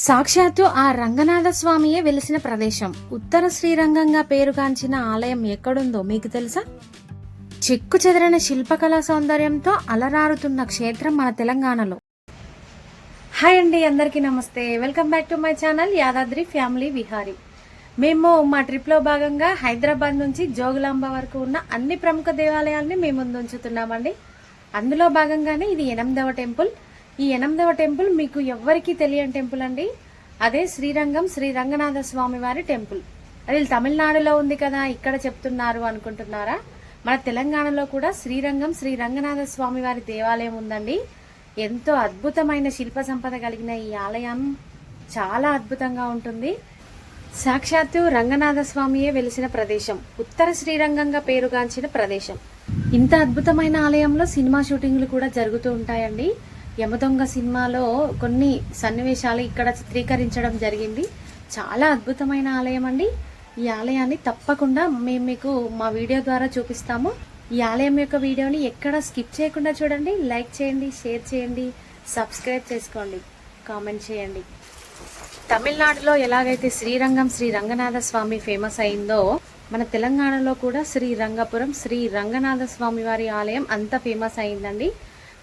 సాక్షాత్తు ఆ రంగనాథ స్వామియే వెలిసిన ప్రదేశం. ఉత్తర శ్రీరంగంగా పేరుగాంచిన ఆలయం ఎక్కడుందో మీకు తెలుసా? చెక్కు చెదిరిన శిల్పకళా సౌందర్యంతో అలరారుతున్న క్షేత్రం మన తెలంగాణలో. హాయ్ అండి అందరికీ నమస్తే. Welcome back to my channel Yadadri family Vihari. మేము మా ట్రిప్లో భాగంగా హైదరాబాద్ నుంచి జోగులాంబ వరకు ఉన్న అన్ని ప్రముఖ దేవాలయాల్ని మేము ముందుంచుతున్నామండి. అందులో భాగంగానే ఇది ఎనిమిదవ టెంపుల్. ఈ ఎనిమిదవ టెంపుల్ మీకు ఎవ్వరికీ తెలియని టెంపుల్ అండి. అదే శ్రీరంగం శ్రీ రంగనాథ స్వామి వారి టెంపుల్. అది తమిళనాడులో ఉంది కదా ఇక్కడ చెప్తున్నారు అనుకుంటున్నారా? మన తెలంగాణలో కూడా శ్రీరంగం శ్రీ రంగనాథ స్వామి వారి దేవాలయం ఉందండి. ఎంతో అద్భుతమైన శిల్ప సంపద కలిగిన ఈ ఆలయం చాలా అద్భుతంగా ఉంటుంది. సాక్షాత్తు రంగనాథ స్వామియే వెలిసిన ప్రదేశం. ఉత్తర శ్రీరంగంగా పేరుగాంచిన ప్రదేశం. ఇంత అద్భుతమైన ఆలయంలో సినిమా షూటింగ్లు కూడా జరుగుతూ ఉంటాయండి. యమదొంగ సినిమాలో కొన్ని సన్నివేశాలు ఇక్కడ చిత్రీకరించడం జరిగింది. చాలా అద్భుతమైన ఆలయం అండి. ఈ ఆలయాన్ని తప్పకుండా మేము మీకు మా వీడియో ద్వారా చూపిస్తాము. ఈ ఆలయం యొక్క వీడియోని ఎక్కడ స్కిప్ చేయకుండా చూడండి. లైక్ చేయండి షేర్ చేయండి సబ్స్క్రైబ్ చేసుకోండి కామెంట్ చేయండి. తమిళనాడులో ఎలాగైతే శ్రీరంగం శ్రీ రంగనాథ స్వామి ఫేమస్ అయిందో మన తెలంగాణలో కూడా శ్రీ రంగపురం శ్రీ రంగనాథ స్వామి వారి ఆలయం అంత ఫేమస్ అయిందండి.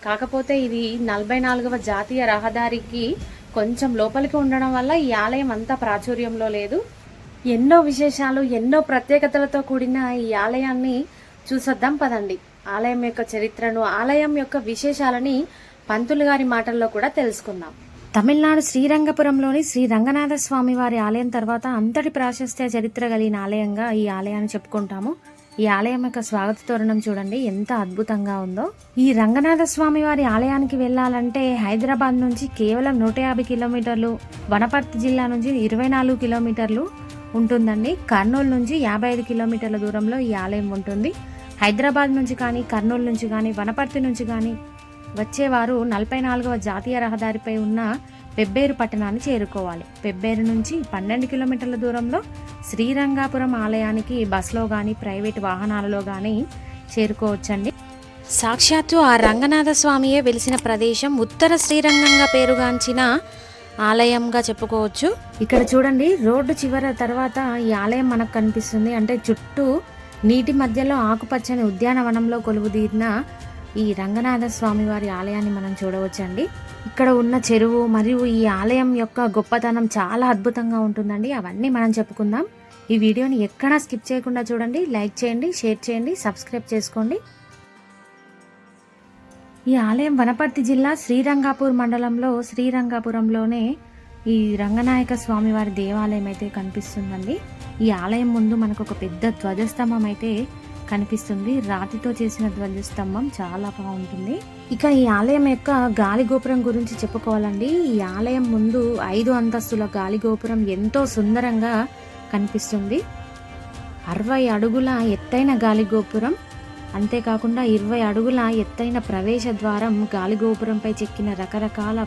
కాకపోతే ఇది నలభై నాలుగవ జాతీయ రహదారికి కొంచెం లోపలికి ఉండడం వల్ల ఈ ఆలయం అంత ప్రాచుర్యంలో లేదు. ఎన్నో విశేషాలు ఎన్నో ప్రత్యేకతలతో కూడిన ఈ ఆలయాన్ని చూసొద్దాం పదండి. ఆలయం యొక్క చరిత్రను ఆలయం యొక్క విశేషాలని పంతులు గారి మాటల్లో కూడా తెలుసుకుందాం. తమిళనాడు శ్రీరంగపురంలోని శ్రీ రంగనాథ స్వామి వారి ఆలయం తర్వాత అంతటి ప్రాశస్త్య చరిత్ర కలిగిన ఆలయంగా ఈ ఆలయాన్ని చెప్పుకుంటాము. ఈ ఆలయం యొక్క స్వాగత తోరణం చూడండి ఎంత అద్భుతంగా ఉందో. ఈ రంగనాథ స్వామి వారి ఆలయానికి వెళ్ళాలంటే హైదరాబాద్ నుంచి కేవలం నూట యాభై కిలోమీటర్లు వనపర్తి జిల్లా నుంచి ఇరవై నాలుగు కిలోమీటర్లు ఉంటుందండి. కర్నూలు నుంచి యాభై ఐదు కిలోమీటర్ల దూరంలో ఈ ఆలయం ఉంటుంది. హైదరాబాద్ నుంచి కానీ కర్నూలు నుంచి కానీ వనపర్తి నుంచి కానీ వచ్చేవారు నలభై నాలుగవ జాతీయ రహదారిపై ఉన్న పెబ్బేరు పట్టణాన్ని చేరుకోవాలి. పెబ్బేరు నుంచి పన్నెండు కిలోమీటర్ల దూరంలో శ్రీరంగాపురం ఆలయానికి బస్లో కానీ ప్రైవేట్ వాహనాలలో కానీ చేరుకోవచ్చండి. సాక్షాత్తు ఆ రంగనాథ స్వామియే వెలిసిన ప్రదేశం ఉత్తర శ్రీరంగంగా పేరుగాంచిన ఆలయంగా చెప్పుకోవచ్చు. ఇక్కడ చూడండి రోడ్డు చివర తర్వాత ఈ ఆలయం మనకు కనిపిస్తుంది. అంటే చుట్టూ నీటి మధ్యలో ఆకుపచ్చని ఉద్యానవనంలో కొలువుదీరిన ఈ రంగనాథ స్వామి వారి ఆలయాన్ని మనం చూడవచ్చండి. ఇక్కడ ఉన్న చెరువు మరియు ఈ ఆలయం యొక్క గొప్పతనం చాలా అద్భుతంగా ఉంటుందండి. అవన్నీ మనం చెప్పుకుందాం. ఈ వీడియోని ఎక్కడా స్కిప్ చేయకుండా చూడండి. లైక్ చేయండి షేర్ చేయండి సబ్స్క్రైబ్ చేసుకోండి. ఈ ఆలయం వనపర్తి జిల్లా శ్రీరంగాపూర్ మండలంలో శ్రీరంగాపురంలోనే ఈ రంగనాయక స్వామి వారి దేవాలయం అయితే కనిపిస్తుందండి. ఈ ఆలయం ముందు మనకు ఒక పెద్ద ధ్వజస్తంభం అయితే కనిపిస్తుంది. రాతితో చేసిన ధ్వజస్తంభం చాలా బాగుంటుంది. ఇక ఈ ఆలయం యొక్క గాలి గోపురం గురించి చెప్పుకోవాలండి. ఈ ఆలయం ముందు ఐదు అంతస్తుల గాలి గోపురం ఎంతో సుందరంగా కనిపిస్తుంది. అరవై అడుగుల ఎత్తైన గాలి గోపురం అంతేకాకుండా ఇరవై అడుగుల ఎత్తైన ప్రవేశ ద్వారం గాలిగోపురంపై చెక్కిన రకరకాల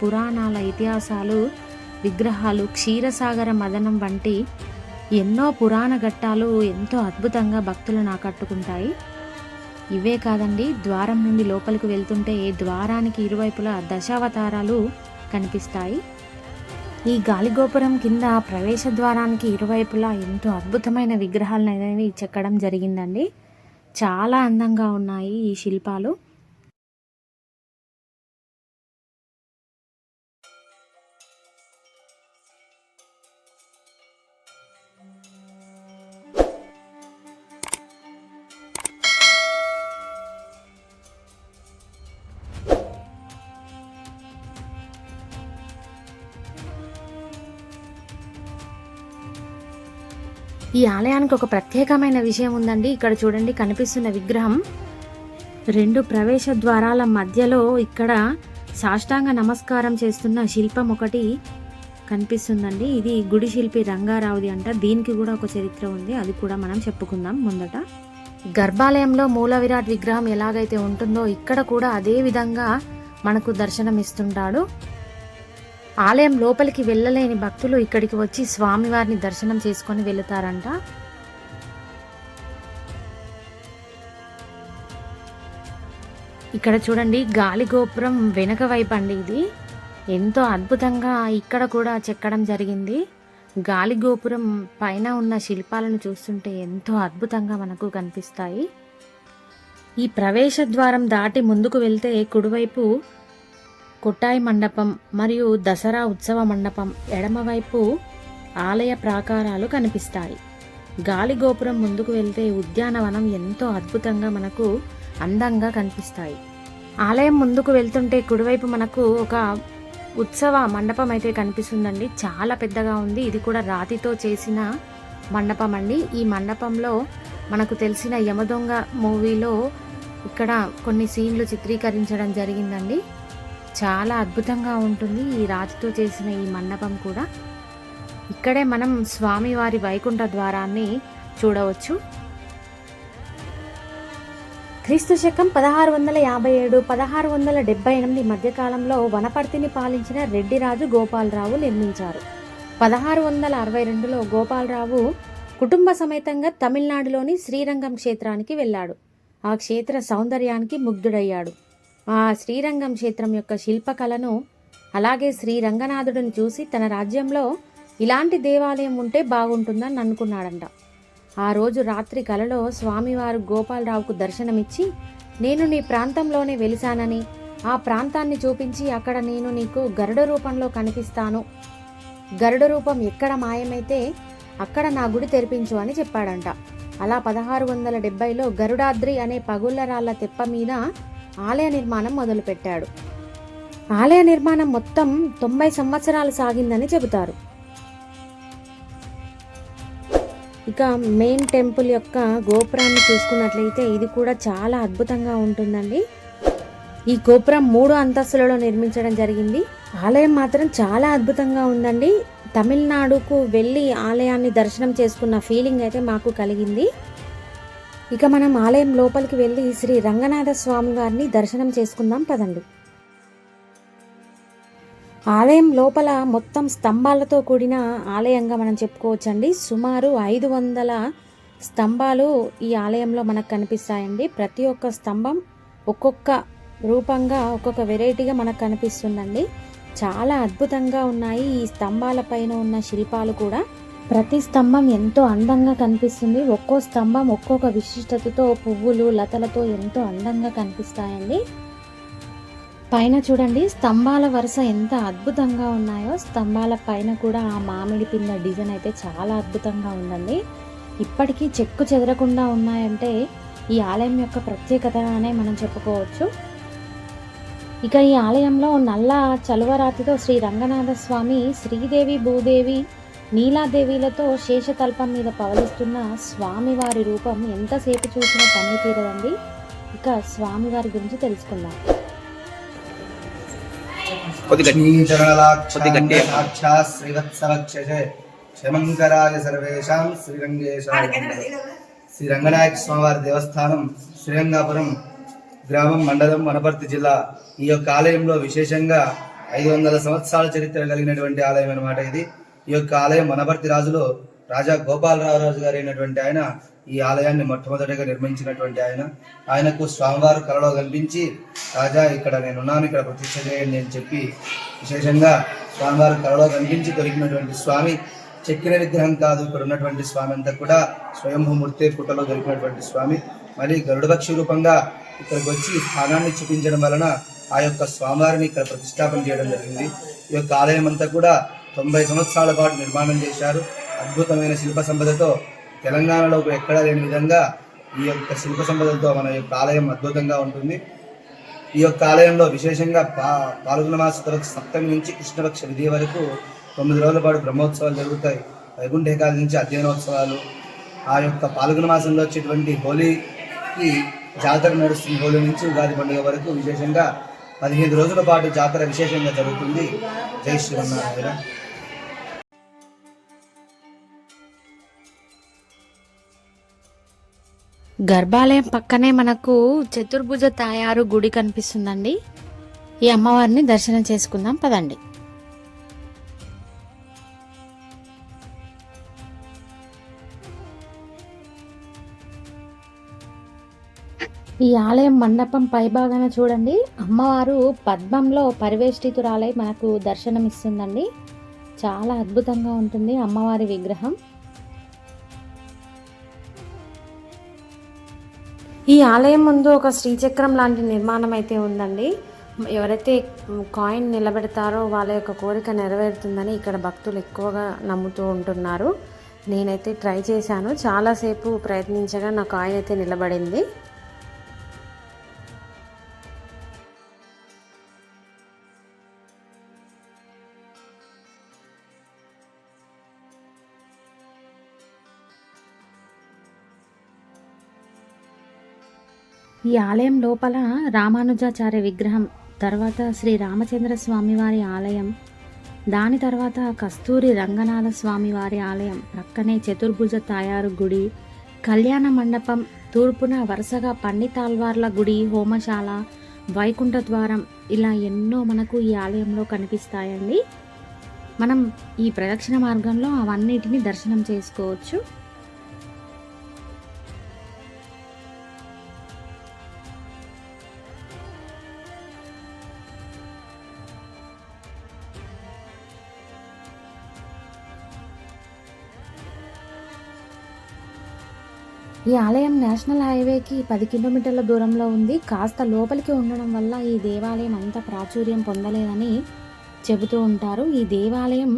పురాణాల ఇతిహాసాలు విగ్రహాలు క్షీరసాగర మదనం వంటి ఎన్నో పురాణ ఘట్టాలు ఎంతో అద్భుతంగా భక్తులను ఆకట్టుకుంటాయి. ఇవే కాదండి ద్వారం నుండి లోపలికి వెళ్తుంటే ద్వారానికి ఇరువైపులా దశావతారాలు కనిపిస్తాయి. ఈ గాలిగోపురం కింద ప్రవేశ ద్వారానికి ఇరువైపులా ఎంతో అద్భుతమైన విగ్రహాలను అనేవి చెక్కడం జరిగిందండి. చాలా అందంగా ఉన్నాయి ఈ శిల్పాలు. ఈ ఆలయానికి ఒక ప్రత్యేకమైన విషయం ఉందండి. ఇక్కడ చూడండి కనిపిస్తున్న విగ్రహం. రెండు ప్రవేశ ద్వారాల మధ్యలో ఇక్కడ సాష్టాంగ నమస్కారం చేస్తున్న శిల్పం ఒకటి కనిపిస్తుందండి. ఇది గుడి శిల్పి రంగారావుది అంట. దీనికి కూడా ఒక చరిత్ర ఉంది. అది కూడా మనం చెప్పుకుందాం ముందట. గర్భాలయంలో మూల విరాట్ విగ్రహం ఎలాగైతే ఉంటుందో ఇక్కడ కూడా అదే విధంగా మనకు దర్శనం ఇస్తుంటాడు ఆలయం లోపలికి వెళ్ళలేని భక్తులు ఇక్కడికి వచ్చి స్వామివారిని దర్శనం చేసుకొని వెళుతారంట. ఇక్కడ చూడండి గాలి గోపురం వెనక వైపు అండి ఇది. ఎంతో అద్భుతంగా ఇక్కడ కూడా చెక్కడం జరిగింది. గాలి గోపురం పైన ఉన్న శిల్పాలను చూస్తుంటే ఎంతో అద్భుతంగా మనకు కనిపిస్తాయి. ఈ ప్రవేశ ద్వారం దాటి ముందుకు వెళ్తే కుడివైపు కొట్టాయి మండపం మరియు దసరా ఉత్సవ మండపం ఎడమవైపు ఆలయ ప్రాకారాలు కనిపిస్తాయి. గాలి గోపురం ముందుకు వెళ్తే ఉద్యానవనం ఎంతో అద్భుతంగా మనకు అందంగా కనిపిస్తాయి. ఆలయం ముందుకు వెళ్తుంటే కుడివైపు మనకు ఒక ఉత్సవ మండపం అయితే కనిపిస్తుందండి. చాలా పెద్దగా ఉంది. ఇది కూడా రాతితో చేసిన మండపం అండి. ఈ మండపంలో మనకు తెలిసిన యమదొంగ మూవీలో ఇక్కడ కొన్ని సీన్లు చిత్రీకరించడం జరిగిందండి. చాలా అద్భుతంగా ఉంటుంది ఈ రాతితో చేసిన ఈ మండపం కూడా. ఇక్కడే మనం స్వామివారి వైకుంఠ ద్వారాన్ని చూడవచ్చు. క్రీస్తు శకం పదహారు వందల యాభై ఏడు పదహారు వందల డెబ్బై ఎనిమిది మధ్యకాలంలో వనపర్తిని పాలించిన రెడ్డిరాజు గోపాలరావు నిర్మించారు. పదహారు వందల అరవై రెండులో గోపాలరావు కుటుంబ సమేతంగా తమిళనాడులోని శ్రీరంగం క్షేత్రానికి వెళ్ళాడు. ఆ క్షేత్ర సౌందర్యానికి ముగ్ధుడయ్యాడు. ఆ శ్రీరంగం క్షేత్రం యొక్క శిల్పకళను అలాగే శ్రీ రంగనాథుడిని చూసి తన రాజ్యంలో ఇలాంటి దేవాలయం ఉంటే బాగుంటుందని అనుకున్నాడంట. ఆ రోజు రాత్రి కలలో స్వామివారు గోపాలరావుకు దర్శనమిచ్చి నేను నీ ప్రాంతంలోనే వెలిశానని ఆ ప్రాంతాన్ని చూపించి అక్కడ నేను నీకు గరుడ రూపంలో కనిపిస్తాను. గరుడ రూపం ఎక్కడ మాయమైతే అక్కడ నా గుడి తెరిపించు అని చెప్పాడంట. అలా పదహారు వందల డెబ్బైలో గరుడాద్రి అనే పగుళ్ళరాళ్ళ తెప్ప మీద ఆలయ నిర్మాణం మొదలుపెట్టాడు. ఆలయ నిర్మాణం మొత్తం తొంభై సంవత్సరాలు సాగిందని చెబుతారు. ఇక మెయిన్ టెంపుల్ యొక్క గోపురాన్ని చూసుకున్నట్లయితే ఇది కూడా చాలా అద్భుతంగా ఉంటుందండి. ఈ గోపురం మూడు అంతస్తులలో నిర్మించడం జరిగింది. ఆలయం మాత్రం చాలా అద్భుతంగా ఉందండి. తమిళనాడుకు వెళ్ళి ఆలయాన్ని దర్శనం చేసుకున్న ఫీలింగ్ అయితే మాకు కలిగింది. ఇక మనం ఆలయం లోపలికి వెళ్ళి శ్రీ రంగనాథ స్వామి వారిని దర్శనం చేసుకుందాం పదండి. ఆలయం లోపల మొత్తం స్తంభాలతో కూడిన ఆలయంగా మనం చెప్పుకోవచ్చండి. సుమారు ఐదు వందల స్తంభాలు ఈ ఆలయంలో మనకు కనిపిస్తాయండి. ప్రతి ఒక్క స్తంభం ఒక్కొక్క రూపంగా ఒక్కొక్క వెరైటీగా మనకు కనిపిస్తుందండి. చాలా అద్భుతంగా ఉన్నాయి ఈ స్తంభాల పైన ఉన్న శిల్పాలు కూడా. ప్రతి స్తంభం ఎంతో అందంగా కనిపిస్తుంది. ఒక్కో స్తంభం ఒక్కొక్క విశిష్టతతో పువ్వులు లతలతో ఎంతో అందంగా కనిపిస్తాయండి. పైన చూడండి స్తంభాల వరుస ఎంత అద్భుతంగా ఉన్నాయో. స్తంభాల పైన కూడా ఆ మామిడి పిన్న డిజైన్ అయితే చాలా అద్భుతంగా ఉందండి. ఇప్పటికీ చెక్కు చెదరకుండా ఉన్నాయంటే ఈ ఆలయం యొక్క ప్రత్యేకత అనే మనం చెప్పుకోవచ్చు. ఇక ఈ ఆలయంలో నల్ల చలువరాతితో శ్రీ రంగనాథ స్వామి శ్రీదేవి భూదేవి నీలాదేవిలతో శేషతల్పం మీద పవలిస్తున్న స్వామివారి రూపం ఎంతసేపు చూసినా పని తీరదండి ఇక స్వామివారి గురించి తెలుసుకుందాం. క్షమంకరాయ సర్వేషాం శ్రీ రంగనాయక స్వామివారి దేవస్థానం శ్రీరంగాపురం గ్రామం మండలం వనపర్తి జిల్లా. ఈ యొక్క ఆలయంలో విశేషంగా ఐదు వందల సంవత్సరాల చరిత్ర కలిగినటువంటి ఆలయం అన్నమాట ఇది. ఈ యొక్క ఆలయం వనపర్తి రాజులో రాజా గోపాలరావు రాజు గారు అయినటువంటి ఆయన ఈ ఆలయాన్ని మొట్టమొదటిగా నిర్మించినటువంటి ఆయన. ఆయనకు స్వామివారు కలలో కనిపించి రాజా ఇక్కడ నేనున్నాను ఇక్కడ ప్రతిష్ట చేయండి అని చెప్పి విశేషంగా స్వామివారు కలలో కనిపించి దొరికినటువంటి స్వామి చెక్కిన విగ్రహం కాదు ఇక్కడ ఉన్నటువంటి స్వామి అంతా కూడా స్వయంభూమూర్తి పుట్టలో దొరికినటువంటి స్వామి. మళ్ళీ గరుడపక్షి రూపంగా ఇక్కడికి వచ్చి స్థానాన్ని చూపించడం వలన ఆ యొక్క స్వామివారిని ఇక్కడ ప్రతిష్టాపన చేయడం జరిగింది. ఈ యొక్క ఆలయం అంతా కూడా తొంభై సంవత్సరాల పాటు నిర్మాణం చేశారు. అద్భుతమైన శిల్ప సంపదతో తెలంగాణలో ఎక్కడా లేని విధంగా ఈ యొక్క శిల్ప సంపదలతో మన యొక్క ఆలయం అద్భుతంగా ఉంటుంది. ఈ యొక్క ఆలయంలో విశేషంగా పా పాల్గొన మాస సప్తమి నుంచి కృష్ణపక్ష విధి వరకు తొమ్మిది రోజుల పాటు బ్రహ్మోత్సవాలు జరుగుతాయి. వైకుంఠ ఏకాదశి నుంచి అధ్యయనోత్సవాలు. ఆ యొక్క పాల్గొన మాసంలో వచ్చేటువంటి హోలీకి జాతర నడుస్తుంది. హోలీ నుంచి ఉగాది పండుగ వరకు విశేషంగా పదిహేను రోజుల పాటు జాతర విశేషంగా జరుగుతుంది. జై శ్రీమన్నారాయణ గర్భాలయం పక్కనే మనకు చతుర్భుజ తాయారు గుడి కనిపిస్తుందండి. ఈ అమ్మవారిని దర్శనం చేసుకుందాం పదండి. ఈ ఆలయం మండపం పైభాగాన చూడండి. అమ్మవారు పద్మంలో పరివేష్టితురాలై మనకు దర్శనమిస్తుందండి. చాలా అద్భుతంగా ఉంటుంది అమ్మవారి విగ్రహం. ఈ ఆలయం ముందు ఒక శ్రీచక్రం లాంటి నిర్మాణం అయితే ఉందండి. ఎవరైతే కాయిన్ నిలబెడతారో వాళ్ళ యొక్క కోరిక నెరవేరుతుందని ఇక్కడ భక్తులు ఎక్కువగా నమ్ముతూ ఉంటున్నారు. నేనైతే ట్రై చేశాను. చాలాసేపు ప్రయత్నించగా నా కాయిన్ అయితే నిలబడింది. ఈ ఆలయం లోపల రామానుజాచార్య విగ్రహం తర్వాత శ్రీ రామచంద్ర స్వామివారి ఆలయం దాని తర్వాత కస్తూరి రంగనాథ స్వామివారి ఆలయం ప్రక్కనే చతుర్భుజ తాయారు గుడి కళ్యాణ మండపం తూర్పున వరుసగా పండితాల్వార్ల గుడి హోమశాల వైకుంఠ ద్వారం ఇలా ఎన్నో మనకు ఈ ఆలయంలో కనిపిస్తాయండి. మనం ఈ ప్రదక్షిణ మార్గంలో అవన్నిటిని దర్శనం చేసుకోవచ్చు. ఈ ఆలయం నేషనల్ హైవేకి పది కిలోమీటర్ల దూరంలో ఉంది. కాస్త లోపలికి ఉండడం వల్ల ఈ దేవాలయం అంత ప్రాచుర్యం పొందలేదని చెబుతూ ఉంటారు. ఈ దేవాలయం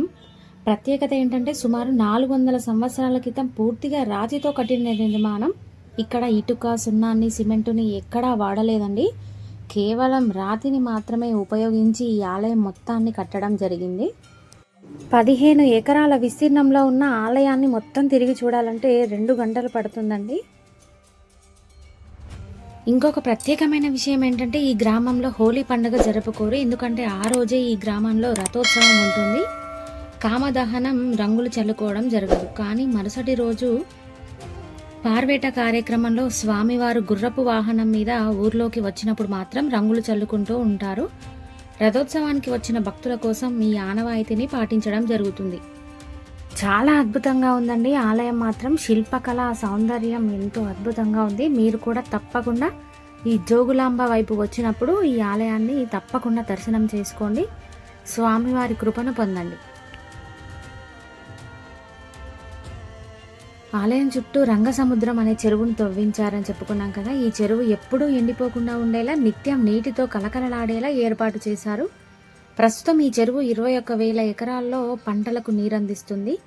ప్రత్యేకత ఏంటంటే సుమారు నాలుగు వందల సంవత్సరాల క్రితం పూర్తిగా రాతితో కట్టిన నిర్మాణం. ఇక్కడ ఇటుక సున్నాన్ని సిమెంటుని ఎక్కడా వాడలేదండి. కేవలం రాతిని మాత్రమే ఉపయోగించి ఈ ఆలయం మొత్తాన్ని కట్టడం జరిగింది. పదిహేను ఎకరాల విస్తీర్ణంలో ఉన్న ఆలయాన్ని మొత్తం తిరిగి చూడాలంటే రెండు గంటలు పడుతుందండి. ఇంకొక ప్రత్యేకమైన విషయం ఏంటంటే ఈ గ్రామంలో హోలీ పండుగ జరుపుకోరు. ఎందుకంటే ఆ రోజే ఈ గ్రామంలో రథోత్సవం ఉంటుంది. కామదహనం రంగులు చల్లుకోవడం జరగదు. కానీ మరుసటి రోజు పార్వేట కార్యక్రమంలో స్వామివారు గుర్రపు వాహనం మీద ఊర్లోకి వచ్చినప్పుడు మాత్రం రంగులు చల్లుకుంటూ ఉంటారు. రథోత్సవానికి వచ్చిన భక్తుల కోసం మీ ఆనవాయితీని పాటించడం జరుగుతుంది. చాలా అద్భుతంగా ఉందండి. ఆలయం మాత్రం శిల్పకళ సౌందర్యం ఎంతో అద్భుతంగా ఉంది. మీరు కూడా తప్పకుండా ఈ జోగులాంబ వైపు వచ్చినప్పుడు ఈ ఆలయాన్ని తప్పకుండా దర్శనం చేసుకోండి. స్వామివారి కృపను పొందండి. ఆలయం చుట్టూ రంగసముద్రం అనే చెరువును తవ్వించారని చెప్పుకున్నాం కదా. ఈ చెరువు ఎప్పుడూ ఎండిపోకుండా ఉండేలా నిత్యం నీటితో కలకలలాడేలా ఏర్పాటు చేశారు. ప్రస్తుతం ఈ చెరువు ఇరవై ఒక్క వేల ఎకరాల్లో పంటలకు నీరందిస్తుంది.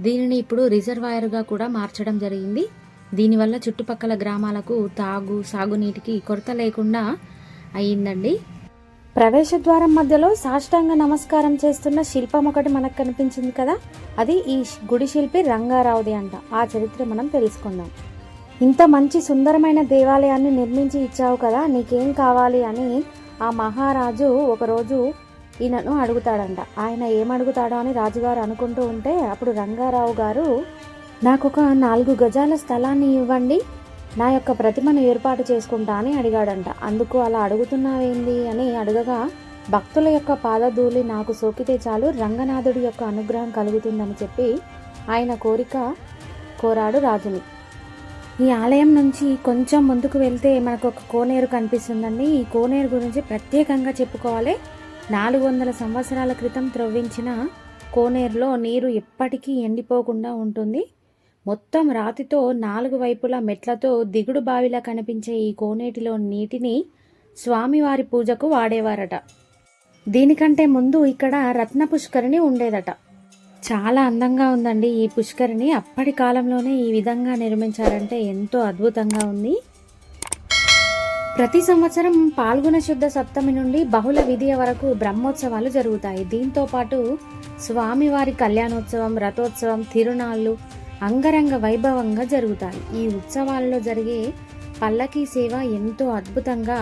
దీనిని ఇప్పుడు రిజర్వాయర్గా కూడా మార్చడం జరిగింది. దీనివల్ల చుట్టుపక్కల గ్రామాలకు తాగు సాగునీటికి కొరత లేకుండా అయ్యిందండి ప్రవేశద్వారం మధ్యలో సాష్టాంగ నమస్కారం చేస్తున్న శిల్పం ఒకటి మనకు కనిపించింది కదా? అది ఈ గుడి శిల్పి రంగారావుది అంట. ఆ చరిత్ర మనం తెలుసుకుందాం. ఇంత మంచి సుందరమైన దేవాలయాన్ని నిర్మించి ఇచ్చావు కదా నీకేం కావాలి అని ఆ మహారాజు ఒకరోజు ఈయనను అడుగుతాడంట. ఆయన ఏమడుగుతాడో అని రాజుగారు అనుకుంటూ ఉంటే అప్పుడు రంగారావు గారు నాకు ఒక నాలుగు గజాల స్థలాన్ని ఇవ్వండి. నా యొక్క ప్రతిమను ఏర్పాటు చేసుకుంటా అని అడిగాడంట. అందుకు అలా అడుగుతున్నావేంది అని అడగగా భక్తుల యొక్క పాదధూళి నాకు సోకితే చాలు రంగనాథుడి యొక్క అనుగ్రహం కలుగుతుందని చెప్పి ఆయన కోరిక కోరాడు రాజుని. ఈ ఆలయం నుంచి కొంచెం ముందుకు వెళ్తే మనకు ఒక కోనేరు కనిపిస్తుందండి. ఈ కోనేరు గురించి ప్రత్యేకంగా చెప్పుకోవాలి. నాలుగు వందల సంవత్సరాల క్రితం త్రవ్వించిన కోనేరులో నీరు ఎప్పటికీ ఎండిపోకుండా ఉంటుంది. మొత్తం రాతితో నాలుగు వైపులా మెట్లతో దిగుడు బావిలా కనిపించే ఈ కోనేటిలో నీటిని స్వామివారి పూజకు వాడేవారట. దీనికంటే ముందు ఇక్కడ రత్న పుష్కరిణి ఉండేదట. చాలా అందంగా ఉందండి ఈ పుష్కరిణి. అప్పటి కాలంలోనే ఈ విధంగా నిర్మించారంటే ఎంతో అద్భుతంగా ఉంది. ప్రతి సంవత్సరం పాల్గొన శుద్ధ సప్తమి నుండి బహుళ విధియ వరకు బ్రహ్మోత్సవాలు జరుగుతాయి. దీంతో పాటు స్వామివారి కళ్యాణోత్సవం రథోత్సవం తిరునాళ్ళు అంగరంగ వైభవంగా జరుగుతాయి. ఈ ఉత్సవాల్లో జరిగే పల్లకీ సేవ ఎంతో అద్భుతంగా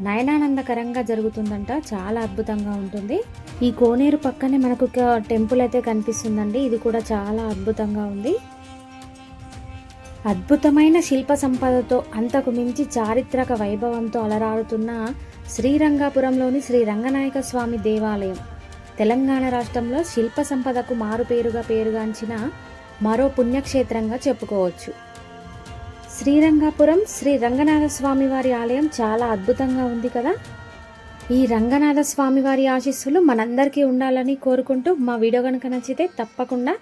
నయనానందకరంగా జరుగుతుందంట. చాలా అద్భుతంగా ఉంటుంది. ఈ కోనేరు పక్కనే మనకు ఒక టెంపుల్ అయితే కనిపిస్తుందండి. ఇది కూడా చాలా అద్భుతంగా ఉంది. అద్భుతమైన శిల్ప సంపదతో అంతకు మించి చారిత్రక వైభవంతో అలరారుతున్న శ్రీరంగాపురంలోని శ్రీ రంగనాయక స్వామి దేవాలయం. తెలంగాణ రాష్ట్రంలో శిల్ప సంపదకు మారుపేరుగా పేరుగాంచిన మరో పుణ్యక్షేత్రంగా చెప్పుకోవచ్చు. శ్రీరంగాపురం శ్రీ రంగనాథ స్వామి వారి ఆలయం చాలా అద్భుతంగా ఉంది కదా? ఈ రంగనాథ స్వామి వారి ఆశీస్సులు మనందరికీ ఉండాలని కోరుకుంటూ మా వీడియో కనుక నచ్చితే తప్పకుండా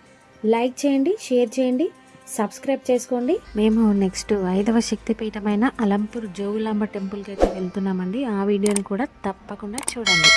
లైక్ చేయండి షేర్ చేయండి సబ్స్క్రైబ్ చేసుకోండి. మేము నెక్స్ట్ ఐదవ శక్తిపీఠమైన అలంపూర్ జోగులాంబ టెంపుల్కి అయితే వెళ్తున్నామండి. ఆ వీడియోని కూడా తప్పకుండా చూడండి.